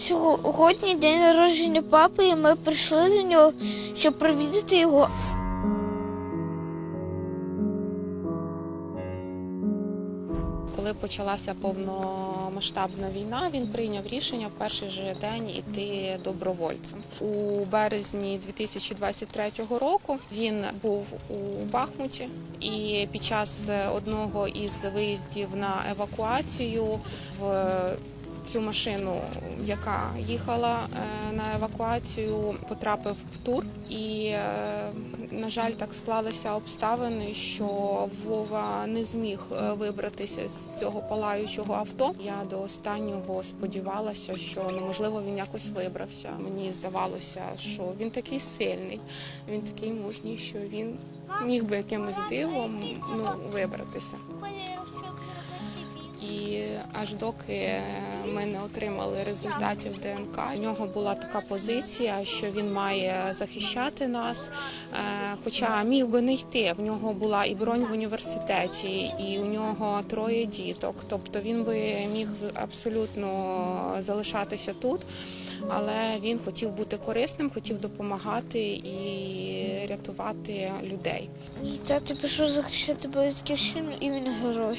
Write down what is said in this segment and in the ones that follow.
Сьогодні день народження папи, і ми прийшли до нього, щоб провідати його. Коли почалася повномасштабна війна, він прийняв рішення в перший же день іти добровольцем. У березні 2023 року він був у Бахмуті, і під час одного із виїздів на евакуацію в цю машину, яка їхала е, на евакуацію, потрапив в тур. І, е, на жаль, так склалися обставини, що Вова не зміг е, вибратися з цього палаючого авто. Я до останнього сподівалася, що ну, можливо він якось вибрався. Мені здавалося, що він такий сильний, він такий мужній, що він міг би якимось дивом ну, вибратися. І аж доки ми не отримали результатів ДНК, у нього була така позиція, що він має захищати нас. Е, Хоча міг би не йти. В нього була і бронь в університеті, і у нього троє діток. Тобто він би міг абсолютно залишатися тут. Але він хотів бути корисним, хотів допомагати і рятувати людей. Тато пішов захищати батьківщину, і він герой.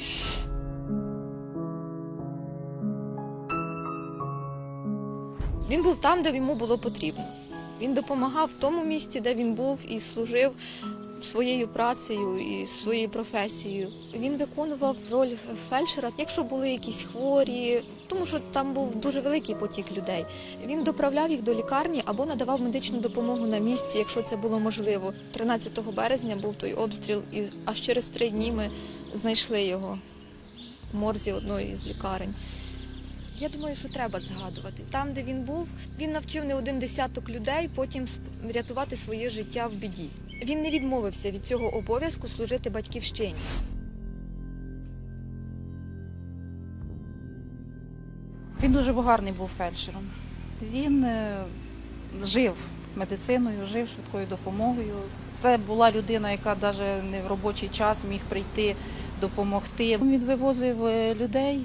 Він був там, де йому було потрібно. Він допомагав в тому місці, де він був і служив своєю працею і своєю професією. Він виконував роль фельдшера, якщо були якісь хворі, тому що там був дуже великий потік людей. Він доправляв їх до лікарні або надавав медичну допомогу на місці, якщо це було можливо. 13 березня був той обстріл, і аж через три дні ми знайшли його в морзі одної з лікарень. Я думаю, що треба згадувати. Там, де він був, він навчив не один десяток людей потім рятувати своє життя в біді. Він не відмовився від цього обов'язку служити батьківщині. Він дуже гарний був фельдшером. Він е, жив медициною, жив швидкою допомогою. Це була людина, яка навіть не в робочий час міг прийти допомогти. Він вивозив е, людей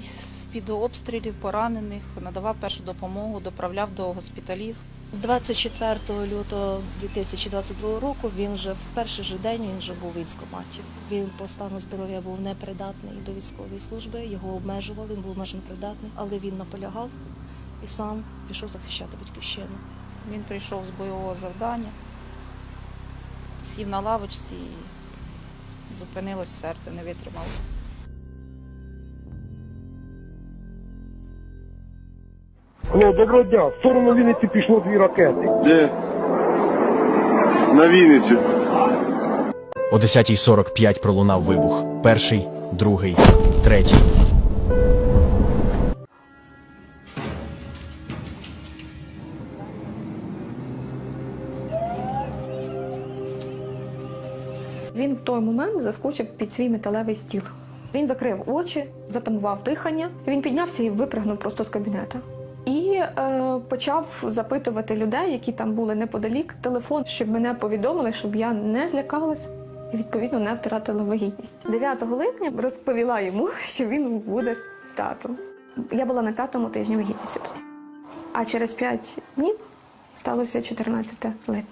з-під обстрілів, поранених, надавав першу допомогу, доправляв до госпіталів. 24 лютого 2022 року він вже в перший же день він вже був в військкоматі. Він по стану здоров'я був непридатний до військової служби, його обмежували, він був обмежено придатний, але він наполягав і сам пішов захищати батьківщину. Він прийшов з бойового завдання, сів на лавочці і зупинилось серце, не витримало. Алло, доброго дня. В сторону Вінниці пішло дві ракети. Де? На Вінниці. О 10.45 пролунав вибух. Перший, другий, третій. Він в той момент заскочив під свій металевий стіл. Він закрив очі, затамував дихання. Він піднявся і випрыгнув просто з кабінета. Е, почав запитувати людей, які там були неподалік, телефон, щоб мене повідомили, щоб я не злякалась і відповідно не втратила вагітність. 9 липня розповіла йому, що він буде з татом. Я була на п'ятому тижні вагітності. А через 5 днів сталося 14 липня.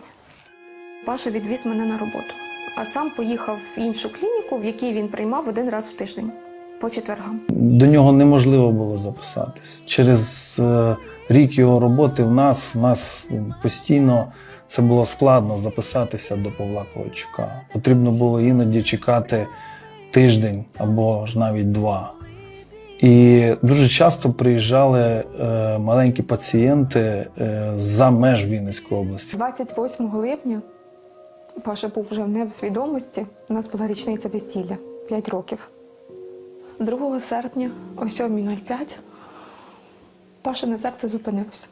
Паша відвіз мене на роботу, а сам поїхав в іншу клініку, в якій він приймав один раз в тиждень по четвергам. До нього неможливо було записатись. Через е, рік його роботи в нас, в нас постійно це було складно записатися до Павла Ковальчука. Потрібно було іноді чекати тиждень або ж навіть два. І дуже часто приїжджали е, маленькі пацієнти е, за меж Вінницької області. 28 липня Паша був вже не в свідомості. У нас була річниця весілля 5 років. 2 серпня о 7.05 Пашине серце зупинилося.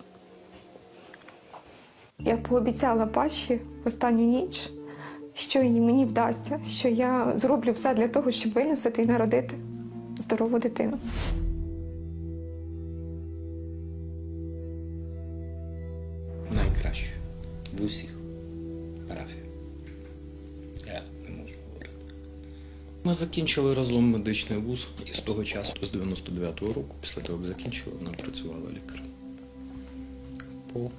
Я пообіцяла Паші в останню ніч, що і мені вдасться, що я зроблю все для того, щоб виносити і народити здорову дитину. найкраще в усіх парафіях. Ми закінчили разом медичний вуз і з того часу, з 99-го року, після того, як закінчили, вона працювала лікарем. по,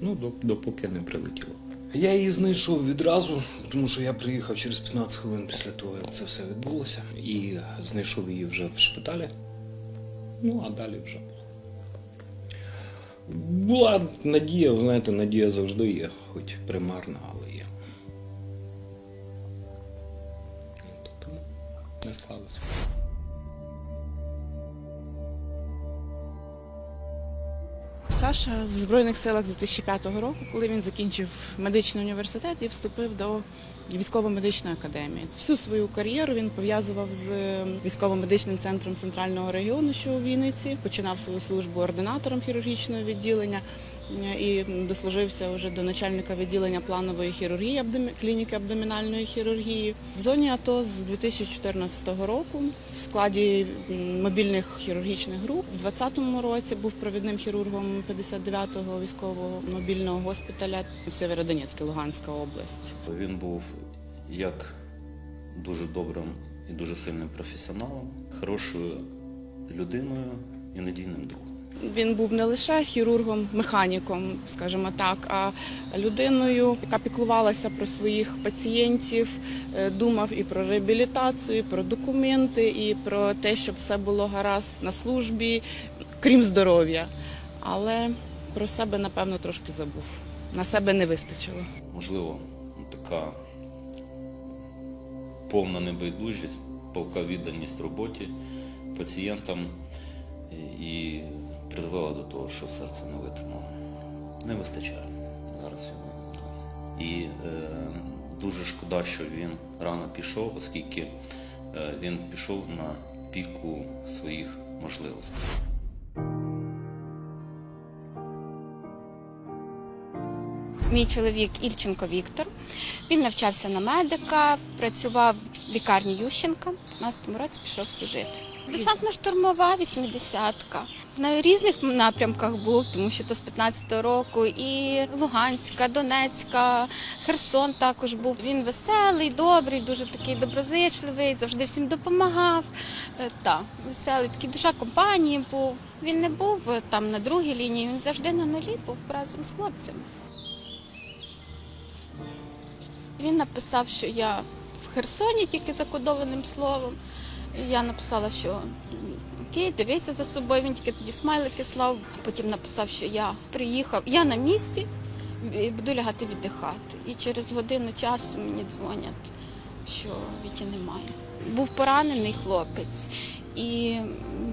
ну, допоки не прилетіло. Я її знайшов відразу, тому що я приїхав через 15 хвилин після того, як це все відбулося, і знайшов її вже в шпиталі. Ну, а далі вже. Була надія, знаєте, надія завжди є, хоч примарна, але є. Саша в Збройних силах з 2005 року, коли він закінчив медичний університет і вступив до військово-медичної академії. Всю свою кар'єру він пов'язував з військово-медичним центром центрального регіону, що у Вінниці. Починав свою службу ординатором хірургічного відділення і дослужився вже до начальника відділення планової хірургії клініки абдомінальної хірургії. В зоні АТО з 2014 року в складі мобільних хірургічних груп в 2020 році був провідним хірургом 59-го військового мобільного госпіталя в Сєвєродонецьке, Луганська область. Він був як дуже добрим і дуже сильним професіоналом, хорошою людиною і надійним другом. Він був не лише хірургом, механіком, скажімо так, а людиною, яка піклувалася про своїх пацієнтів, е, думав і про реабілітацію, і про документи, і про те, щоб все було гаразд на службі, крім здоров'я. Але про себе, напевно, трошки забув. На себе не вистачило. Можливо, така повна небайдужість, полка відданість роботі, пацієнтам і- і призвела до того, що серце не витримало. Не вистачає зараз йому. І е, дуже шкода, що він рано пішов, оскільки е, він пішов на піку своїх можливостей. Мій чоловік Ільченко Віктор. Він навчався на медика, працював лікарні Ющенка. У 15 році пішов служити. Десантно-штурмова 80-ка. На різних напрямках був, тому що то з 15-го року і Луганська, Донецька, Херсон також був. Він веселий, добрий, дуже такий доброзичливий, завжди всім допомагав. Е, Та, веселий, такий душа компанії був. Він не був е, там на другій лінії, він завжди на нулі був разом з хлопцями. Він написав, що я в Херсоні тільки закодованим словом. Я написала, що окей, дивися за собою. Він тільки тоді смайлики слав. Потім написав, що я приїхав, я на місці буду лягати віддихати. І через годину часу мені дзвонять, що Віті немає. Був поранений хлопець, і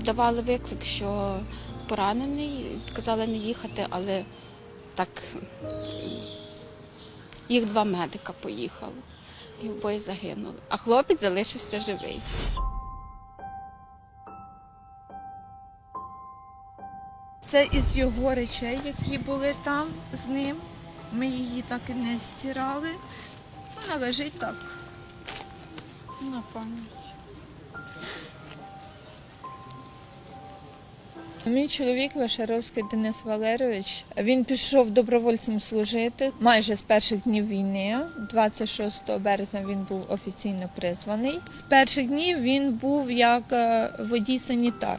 давали виклик, що поранений. Казали не їхати, але так їх два медика поїхали і обоє загинули. А хлопець залишився живий. Це із його речей, які були там з ним. Ми її так і не стирали. Вона лежить так. На пам'ять. Мій чоловік Вашаровський Денис Валерович. Він пішов добровольцем служити майже з перших днів війни. 26 березня він був офіційно призваний. З перших днів він був як е, водій-санітар.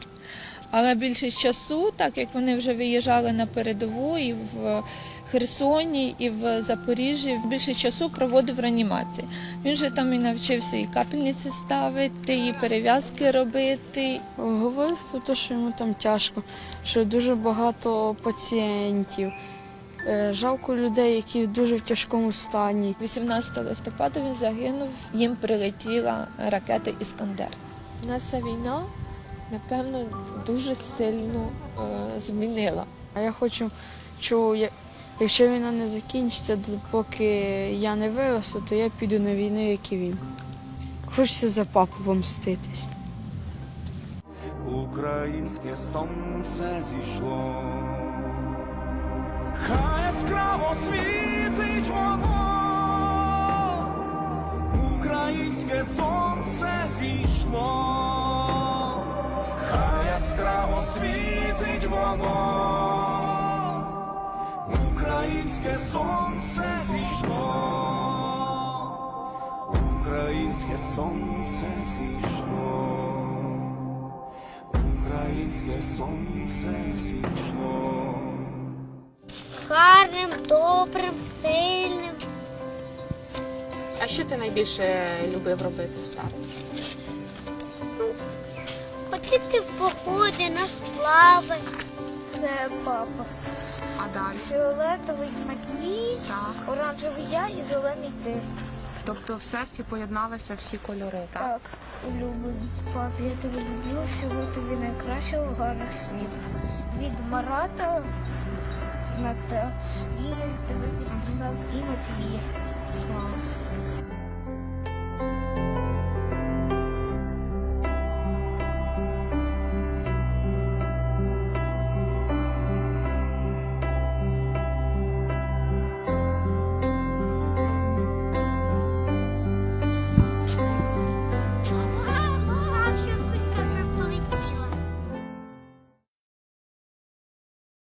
Але більшість часу, так як вони вже виїжджали на передову і в Херсоні, і в Запоріжжі, більше часу проводив в реанімації. Він же там і навчився і капельниці ставити, і перев'язки робити, Говорив про те, що йому там тяжко, що дуже багато пацієнтів. Е, Жалко людей, які дуже в тяжкому стані. 18 листопада він загинув. Їм прилетіла ракета Іскандер. Наша війна, напевно, дуже сильно е, змінила. А я хочу, що якщо війна не закінчиться, поки я не виросту, то я піду на війну, як і він. Хочеться за папу помститись. Українське сонце зійшло. Хай яскраво світить воно. Українське сонце зійшло. Хай яскраво світить воно. Українське сонце зійшло. Українське сонце зійшло. Українське сонце зійшло. гарним, добрим, сильним. А що ти найбільше любив робити старий? Ходити в походи, на сплави. Це папа. Далі? Фіолетовий Матвій, Так. оранжевий я і зелений ти. Тобто в серці поєдналися всі кольори, так? Так, Улюблені. Папі, я тебе люблю, всього тобі найкращого, гарних снів. Від Марата на те. І тебе підписав і Матвій.